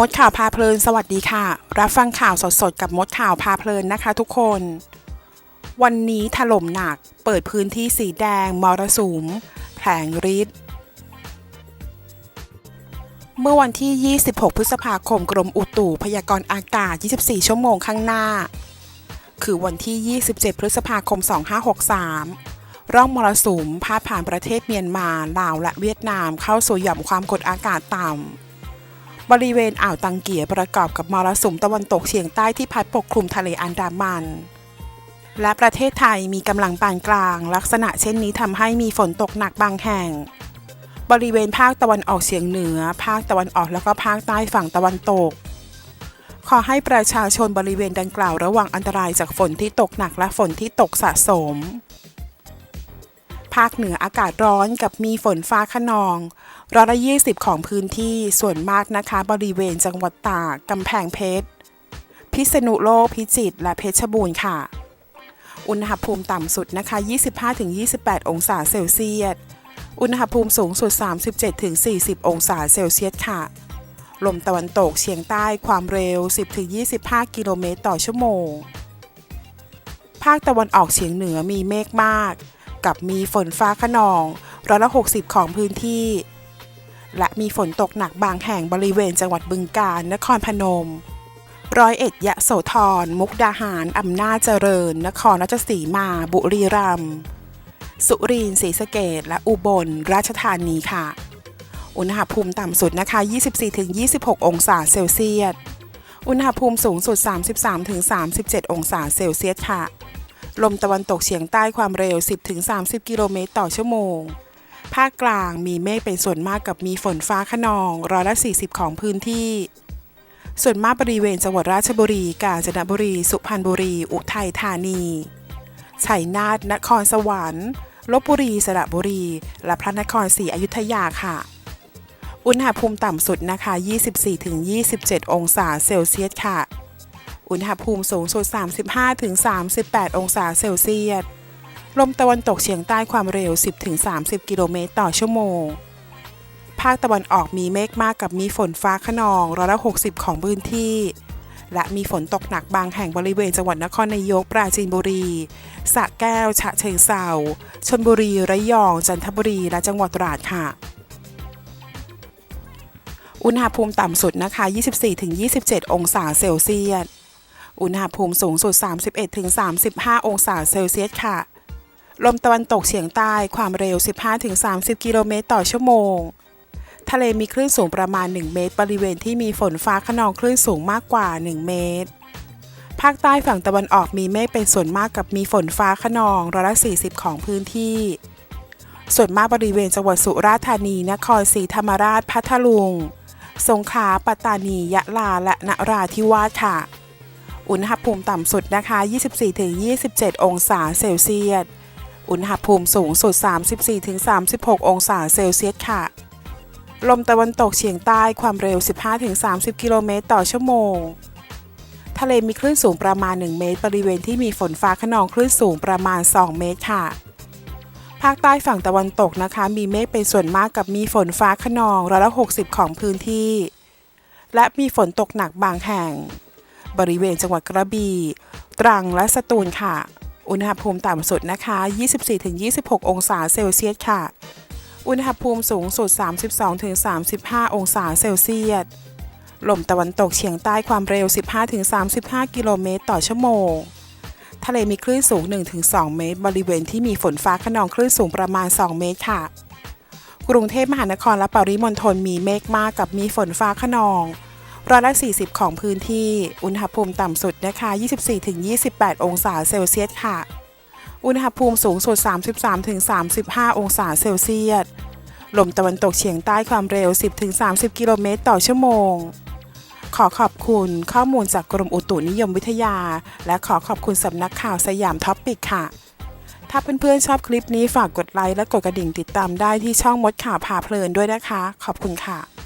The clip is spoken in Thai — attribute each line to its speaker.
Speaker 1: มดข่าวพาเพลิน สวัสดีค่ะ รับฟังข่าวสดๆ กับมดข่าวพาเพลินนะคะทุกคน วันนี้ถล่มหนัก เปิดพื้นที่สีแดง มรสุมแผงฤทธิ์เมื่อวันที่ 26 พฤษภาคมกรมอุตุพยากรณ์อากาศ 24 ชั่วโมงข้างหน้า คือวันที่ 27 พฤษภาคม 2563 ร่องมรสุมพาดผ่านประเทศเมียนมา ลาวและเวียดนามเข้าสู่หย่อมความกดอากาศต่ำ บริเวณอ่าวตังเกียประกอบกับมรสุมตะวันตกเฉียงใต้ที่พัดปกคลุมทะเลอันดามัน และประเทศไทยมีกำลังปานกลาง ลักษณะเช่นนี้ทำให้มีฝนตกหนักบางแห่ง บริเวณภาคตะวันออกเฉียงเหนือ ภาคตะวันออกแล้วก็ภาคใต้ฝั่งตะวันตก ขอให้ประชาชนบริเวณดังกล่าวระวังอันตรายจากฝนที่ตกหนักและฝนที่ตกสะสม ภาคเหนืออากาศร้อนกับมีฝนฟ้าขนองร้อยละ20ของพื้นที่ส่วนมากนะคะ บริเวณจังหวัดตากกำแพงเพชร พิษณุโลกพิจิตรและเพชรบูรณ์ค่ะ อุณหภูมิต่ำสุดนะคะ 25-28 องศาเซลเซียส อุณหภูมิสูงสุด 37-40 องศาเซลเซียสค่ะ ลมตะวันตกเฉียงใต้ความเร็ว 10-25 กิโลเมตรต่อชั่วโมง ภาคตะวันออกเฉียงเหนือมีเมฆมาก กับมีฝนฟ้าขนองร้อยละ 60 ของพื้นที่ และมีฝนตกหนักบางแห่งบริเวณจังหวัดบึงกาฬนครพนม ร้อยเอ็ดยะโสธร มุกดาหาร อำนาจเจริญ นครราชสีมา บุรีรัมย์สุรินทร์ศรีสะเกษและอุบลราชธานีค่ะ อุณหภูมิต่ำสุดนะคะ 24-26 องศาเซลเซียส อุณหภูมิสูงสุด 33-37 องศาเซลเซียสค่ะ ลมตะวันตกเฉียงใต้ความเร็ว 10-30 กิโลเมตรต่อชั่วโมง ภาคกลางมีเมฆเป็นส่วนมากกับมีฝนฟ้าขนองร้อยละ 40 ของพื้นที่ ส่วนมากบริเวณจังหวัดราชบุรี กาญจนบุรี สุพรรณบุรี อุทัยธานีชัยนาท นครสวรรค์ ลบบุรี สระบุรี และพระนครศรีอยุธยาค่ะ อุณหภูมิต่ำสุดนะคะ 24-27 องศาเซลเซียสค่ะ อุณหภูมิสูงสุด 35-38 องศาเซลเซียส ลมตะวันตกเฉียงใต้ความเร็ว 10-30 กิโลเมตรต่อชั่วโมง ภาคตะวันออกมีเมฆมากกับมีฝนฟ้าขนองร้อยละ60 ของพื้นที่ และมีฝนตกหนักบางแห่งบริเวณจังหวัดนครนายกปราจีนบุรีสระแก้ว ฉะเชิงเซาชลบุรี ระยอง จันทบุรี และจังหวัดตราดค่ะอุณหภูมิต่ำสุดนะคะ 24-27 องศาเซลเซียส อุณหภูมิสูงสุด 31-35 องศาเซลเซียสค่ะ ลมตะวันตกเฉียงใต้ความเร็ว 15-30 กิโลเมตรต่อชั่วโมง ทะเลมีคลื่นสูงประมาณ 1 เมตร บริเวณที่มีฝนฟ้าขนองคลื่นสูงมากกว่า 1 เมตร ภาคใต้ฝั่งตะวันออกมีเมฆเป็นส่วนมากกับมีฝนฟ้าขนองร้อยละ 40 ของพื้นที่ ส่วนมากบริเวณจังหวัดสุราษฎร์ธานี นครศรีธรรมราช พัทลุง สงขลา ปัตตานี ยะลา และนราธิวาสค่ะ อุณหภูมิต่ำสุดนะคะ 24-27 องศาเซลเซียส อุณหภูมิสูงสุด 34-36 องศาเซลเซียสค่ะ ลมตะวันตกเฉียงใต้ความเร็ว 15-30 กิโลเมตรต่อชั่วโมง ทะเลมีคลื่นสูงประมาณ 1 เมตร บริเวณที่มีฝนฟ้าขนองคลื่นสูงประมาณ 2 เมตรค่ะภาคใต้ฝั่งตะวันตกนะคะ มีเมฆเป็นส่วนมากกับมีฝนฟ้าขนองร้อยละ 60 ของพื้นที่ และมีฝนตกหนักบางแห่ง บริเวณจังหวัดกระบี่ตรังและสตูลค่ะ อุณหภูมิต่ำสุดนะคะ 24-26 องศาเซลเซียสค่ะ อุณหภูมิสูงสุด 32-35 องศาเซลเซียส ลมตะวันตกเฉียงใต้ความเร็ว 15-35 กิโลเมตรต่อชั่วโมง ทะเลมีคลื่นสูง 1-2 เมตร บริเวณที่มีฝนฟ้าขนองคลื่นสูงประมาณ 2 เมตรค่ะ กรุงเทพมหานครและปริมณฑลมีเมฆมากกับมีฝนฟ้าขนอง ร้อยละ 40 ของพื้นที่ อุณหภูมิต่ำสุดนะคะ 24-28 องศาเซลเซียสค่ะ อุณหภูมิสูงสุด 33-35 องศาเซลเซียส ลมตะวันตกเฉียงใต้ความเร็ว 10-30 กิโลเมตรต่อชั่วโมง ขอขอบคุณข้อมูลจากกรมอุตุนิยมวิทยา และขอขอบคุณสำนักข่าวสยามท็อปปิกค่ะถ้าเพื่อนๆชอบคลิปนี้ฝากกดไลค์และกดกระดิ่งติดตามได้ที่ช่องมดข่าวพาเพลินด้วยนะคะ ขอบคุณค่ะ